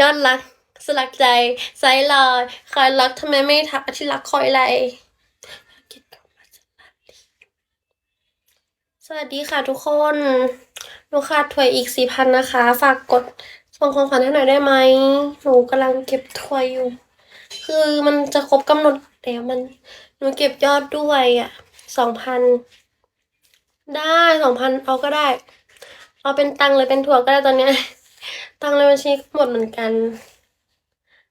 ยอดรัก สลักใจไซลอยคอยรักทำไมไม่ทักที่รักคอยไรสวัสดีค่ะทุกคนหนูขาดถวยอีกสี่พันนะคะ ฝากกดส่งของขวัญให้หน่อยได้ไหมหนูกำลังเก็บถวยอยู่ คือมันจะครบกำหนดแล้วมัน หนูเก็บยอดด้วยอะสองพันได้สองพันเอาก็ได้ เอาเป็นตังค์เลยเป็นถั่วก็ได้ตอนเนี้ย ตังในบัญชีหมดเหมือนกัน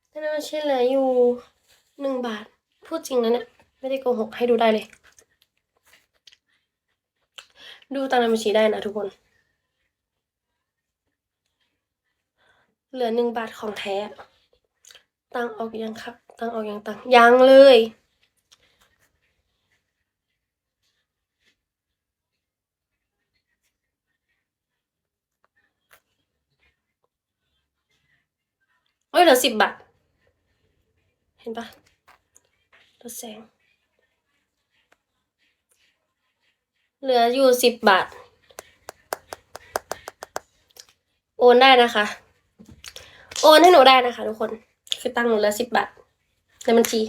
ในบัญชีเหลืออยู่หนึ่งบาท พูดจริงนะเนี่ย ไม่ได้โกหกให้ดูได้เลย ดูตังในบัญชีได้นะทุกคน เหลือหนึ่งบาทของแท้ ตังออกยังครับ ตังออกยังตังยังเลย อ้ยเหลือสิบบาท เห็นปะตัวแสง เหลืออยู่สิบบาท โอนได้นะคะ โอนให้หนูได้นะคะทุกคน คือตั้งหนูเหลือสิบบาทในบัญชี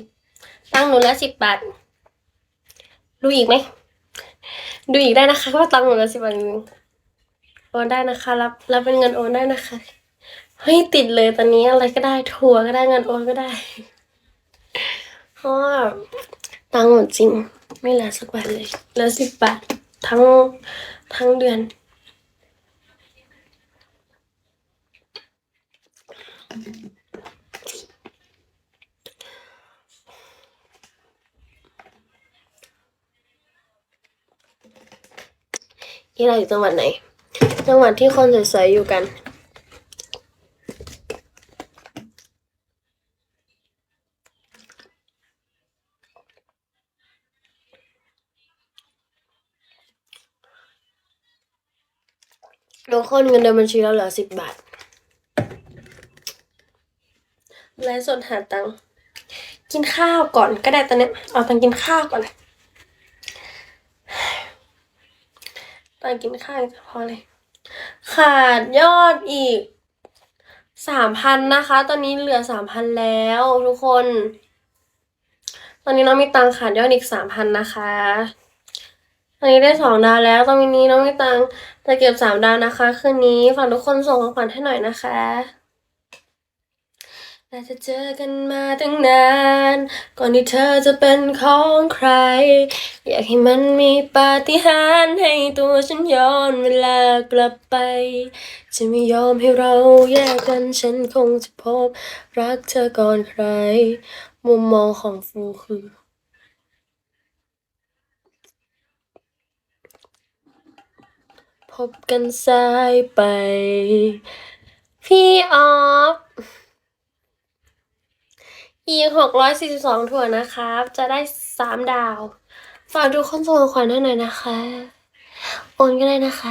ตั้งหนูเหลือสิบบาท ดูอีกไหม ดูอีกได้นะคะว่าตั้งหนูเหลือสิบบาทจริงโอนได้นะคะ รับรับเป็นเงินโอนได้นะคะ เฮ้ยติดเลยตอนนี้อะไรก็ได้ทัวร์ก็ได้เงินโอนก็ได้ เพราะว่าตังค์หมดจริง ไม่เหลือสักบาทเลยเหลือสิบบาททั้งทั้งเดือนนี่เราอยู่จังหวัดไหน จังหวัดที่คนสวยๆอยู่กัน ทุกคนเงินในบัญชีเราเหลือสิบบาทไลฟ์สดหาตังค์กินข้าวก่อนก็ได้ตอนนี้เอาตังค์กินข้าวก่อนตังค์กินข้าวจะพอเลย ขาดยอดอีกสามพันนะคะ ตอนนี้เหลือสามพันแล้วทุกคน ตอนนี้น้องมีตังขาดยอดอีกสามพันนะคะ ตอนนี้ได้สองดาวแล้ว ตอนนี้น้องไมีตังจะเก็บสามดาวนะคะ คืนนี้ฝากทุกคนส่งของขวัญให้หน่อยนะคะน่าจะเจอกันมาตั้งนาน ก่อนที่เธอจะเป็นของใคร อยากให้มันมีปาฏิหาริย์ให้ตัวฉันย้อนเวลากลับไป จะไม่ยอมให้เราแยกกันฉันคงจะพบ รักเธอก่อนใคร มุมมองของฟูคือ พบกันสายไป พี่ออฟอีกหกร้อยสี่สิบสองถั่วนะครับ จะได้สามดาว ฝากทุกคนส่งของขวัญให้หน่อยนะคะ โอนก็ได้นะคะ